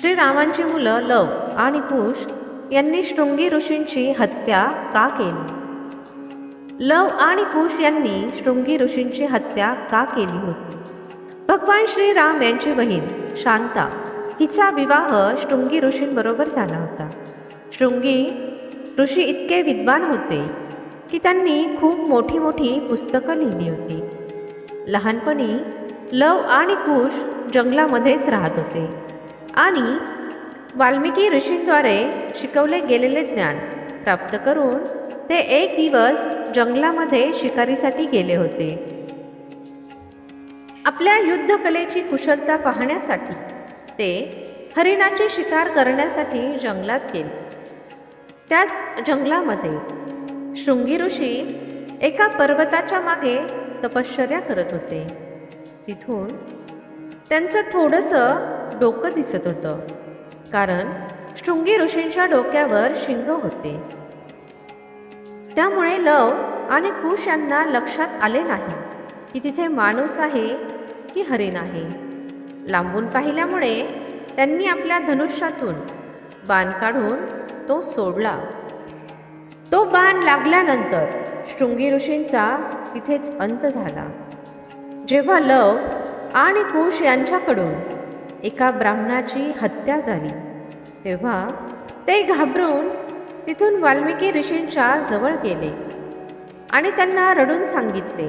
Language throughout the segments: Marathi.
श्रीरामांची मुलं लव आणि कुश यांनी शृंगी ऋषींची हत्या का केली? लव आणि कुश यांनी शृंगी ऋषींची हत्या का केली होती? भगवान श्रीराम यांची बहीण शांता हिचा विवाह शृंगी ऋषींबरोबर झाला होता. शृंगी ऋषी इतके विद्वान होते की त्यांनी खूप मोठी मोठी पुस्तकं लिहिली होती. लहानपणी लव आणि कुश जंगलामध्येच राहत होते. आणि वाल्मिकी ऋषींद्वारे शिकवले गेलेले ज्ञान प्राप्त करून ते एक दिवस जंगलामध्ये शिकारीसाठी गेले होते. आपल्या युद्धकलेची कुशलता पाहण्यासाठी ते हरिणाची शिकार करण्यासाठी जंगलात गेले. त्याच जंगलामध्ये शृंगी ऋषी एका पर्वताच्या मागे तपश्चर्या करत होते. तिथून त्यांचं थोडंसं डोकं दिसत होतं. कारण शृंगी ऋषींच्या डोक्यावर शिंग होते. त्यामुळे लव आणि कुश यांना लक्षात आले नाही की तिथे माणूस आहे की हरिण आहे लांबून पाहिल्यामुळे त्यांनी आपल्या धनुष्यातून बाण काढून तो सोडला. तो बाण लागल्यानंतर शृंगी ऋषींचा तिथेच अंत झाला. जेव्हा लव आणि कुश यांच्याकडून एका ब्राह्मणाची हत्या झाली. तेव्हा ते घाबरून तिथून वाल्मिकी ऋषींच्या जवळ गेले आणि त्यांना रडून सांगितले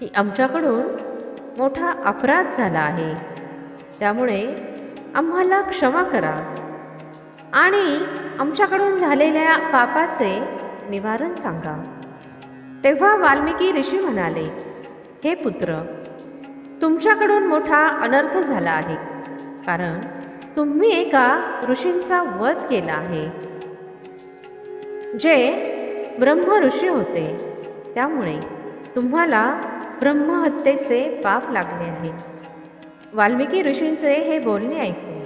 की आमच्याकडून मोठा अपराध झाला आहे. त्यामुळे आम्हाला क्षमा करा आणि आमच्याकडून झालेल्या पापाचे निवारण सांगा. तेव्हा वाल्मिकी ऋषी म्हणाले हे पुत्र तुमच्याकडून मोठा अनर्थ झाला आहे. कारण तुम्ही एका ऋषींचा वध केला आहे. जे ब्रह्म ऋषी होते. त्यामुळे तुम्हाला ब्रह्महत्येचे पाप लागले आहे. वाल्मिकी ऋषींचे हे बोलणे ऐकून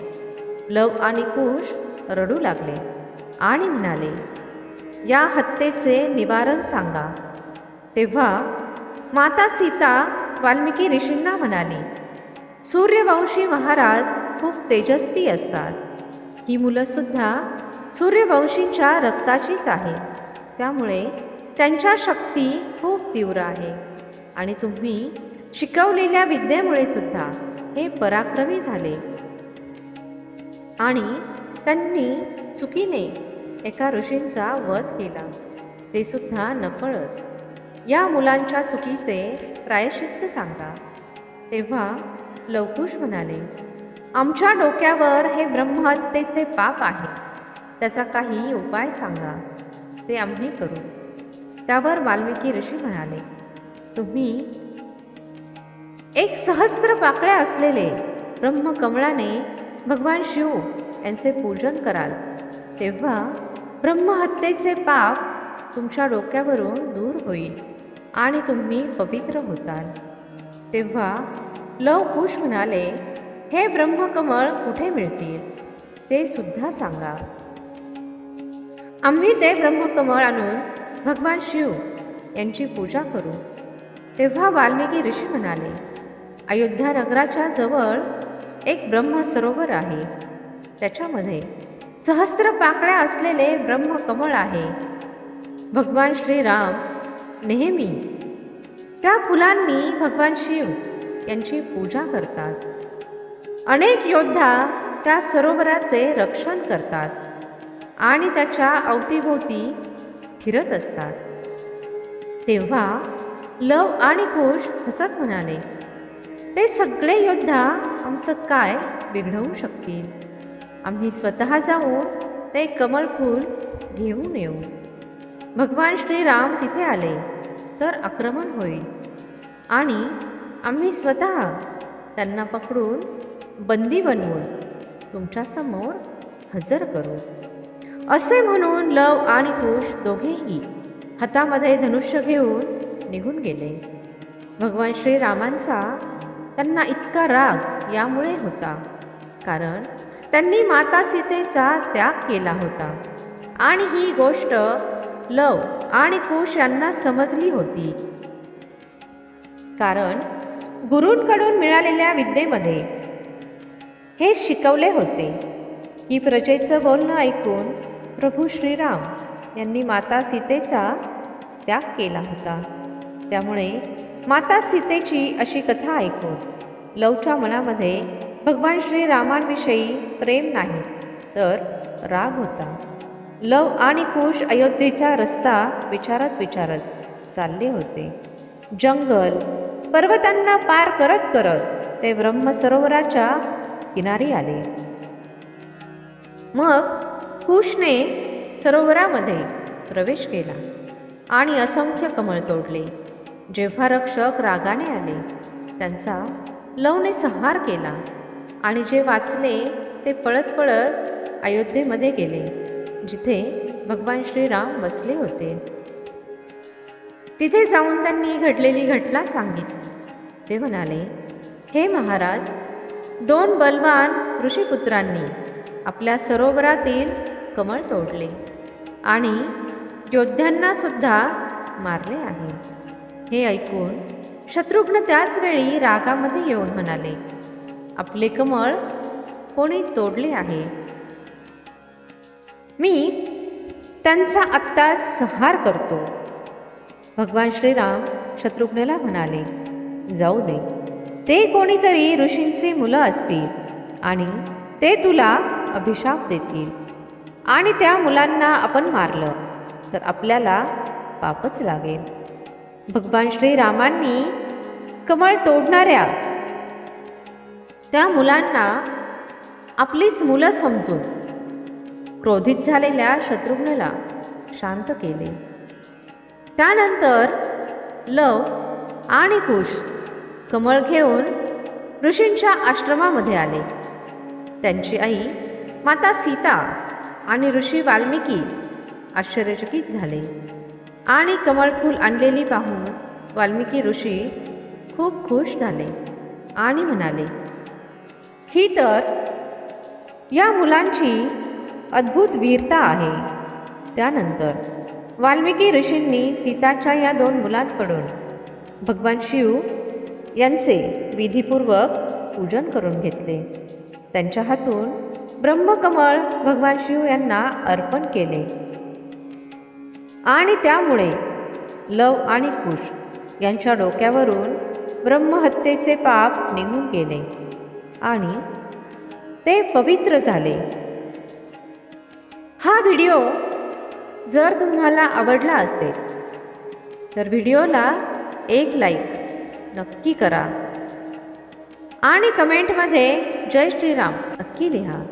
लव आणि कुश रडू लागले आणि म्हणाले या हत्येचे निवारण सांगा. तेव्हा माता सीता वाल्मिकी ऋषींना म्हणाली सूर्यवंशी महाराज खूप तेजस्वी असतात. ही मुलंसुद्धा सूर्यवंशींच्या रक्ताचीच आहे त्यामुळे त्यांच्या शक्ती खूप तीव्र आहे. आणि तुम्ही शिकवलेल्या विद्येमुळे सुद्धा हे पराक्रमी झाले आणि त्यांनी चुकीने एका ऋषींचा वध केला. ते सुद्धा नकळत या मुलांच्या चुकीचे प्रायश्चित्त सांगा. तेव्हा लवकुश म्हणाले आमच्या डोक्यावर हे ब्रह्महत्येचे पाप आहे. त्याचा काही उपाय सांगा. ते आम्ही करू. त्यावर वाल्मिकी ऋषी म्हणाले तुम्ही एक सहस्त्र पाकळ्या असलेले ब्रह्मकमळाने भगवान शिव यांचे पूजन कराल. तेव्हा ब्रह्महत्येचे पाप तुमच्या डोक्यावरून दूर होईल. आणि तुम्ही पवित्र होताल. तेव्हा लव कुश म्हणाले हे ब्रह्मकमळ कुठे मिळतील? ते सुद्धा सांगा. आम्ही ते ब्रह्मकमळ आणून भगवान शिव यांची पूजा करू. तेव्हा वाल्मिकी ऋषी म्हणाले अयोध्या नगराच्या जवळ एक ब्रह्म सरोवर आहे. त्याच्यामध्ये सहस्त्र पाकळ्या असलेले ब्रह्मकमळ आहे. भगवान श्रीराम नेहमी. त्या फुलांनी भगवान शिव यांची पूजा करतात. अनेक योद्धा त्या सरोवराचे रक्षण करतात आणि त्याच्या अवतीभोवती फिरत असतात. तेव्हा लव आणि कुश हसत म्हणाले ते सगळे योद्धा आमचं काय बिघडवू शकतील? आम्ही स्वतः जाऊन ते कमळ फूल घेऊन येऊ. भगवान श्रीराम तिथे आले. तर आक्रमण होईल. आणि आम्ही स्वतः त्यांना पकडून बंदी बनवून तुमच्यासमोर हजर करू. असे म्हणून लव आणि कुश दोघेही हातामध्ये धनुष्य घेऊन निघून गेले. भगवान श्रीरामांचा त्यांना इतका राग यामुळे होता कारण त्यांनी माता सीतेचा त्याग केला होता. आणि ही गोष्ट लव आणि कुश यांना समजली होती. कारण गुरूंकडून मिळालेल्या विद्येमध्ये हे शिकवले होते की प्रजेचं बोलणं ऐकून प्रभू श्रीराम यांनी माता सीतेचा त्याग केला होता. त्यामुळे माता सीतेची अशी कथा ऐकून लवच्या मनामध्ये भगवान श्रीरामांविषयी प्रेम नाही तर राग होता. लव आणि कुश अयोध्येचा रस्ता विचारत विचारत चालले होते. जंगल पर्वतांना पार करत करत ते ब्रह्मसरोवराच्या किनारी आले. मग कुशने सरोवरामध्ये प्रवेश केला आणि असंख्य कमळ तोडले. जेव्हा रक्षक रागाने आले त्यांचा लवने संहार केला आणि जे वाचले ते पळत पळत अयोध्येमध्ये गेले. जिथे भगवान श्रीराम बसले होते. तिथे जाऊन त्यांनी घडलेली घटना सांगितली. ते म्हणाले हे महाराज दोन बलवान ऋषीपुत्रांनी आपल्या सरोवरातील कमळ तोडले आणि योद्ध्यांना सुद्धा मारले आहे. हे ऐकून शत्रुघ्न त्याच वेळी रागामध्ये येऊन म्हणाले आपले कमळ कोणी तोडले आहे? मी त्यांचा आत्ता संहार करतो. भगवान श्रीराम शत्रुघ्नेला म्हणाले जाऊ दे. ते कोणीतरी ऋषींचे मुलं असतील आणि ते तुला अभिशाप देतील. आणि त्या मुलांना आपण मारलं तर आपल्याला पापच लागेल. भगवान श्रीरामांनी कमळ तोडणाऱ्या त्या मुलांना आपलीच मुलं समजून क्रोधित झालेल्या शत्रुघ्नला शांत केले. त्यानंतर लव आणि कुश कमळ घेऊन ऋषींच्या आश्रमामध्ये आले. त्यांची आई माता सीता आणि ऋषी वाल्मिकी आश्चर्यचकित झाले. आणि कमळफूल आणलेली पाहून वाल्मिकी ऋषी खूप खुश झाले आणि म्हणाले ही तर या मुलांची अद्भुत वीरता आहे. त्यानंतर वाल्मिकी ऋषींनी सीताच्या या दोन मुलांकडून भगवान शिव यांचे विधीपूर्वक पूजन करून घेतले. त्यांच्या हातून ब्रह्मकमळ भगवान शिव यांना अर्पण केले. आणि त्यामुळे लव आणि कुश यांच्या डोक्यावरून ब्रह्महत्येचे पाप निघून गेले आणि ते पवित्र झाले. व्हिडिओ जर तुम्हाला आवडला असेल तर व्हिडिओला एक लाईक नक्की करा. आणि कमेंटमध्ये जय श्रीराम नक्की लिहा.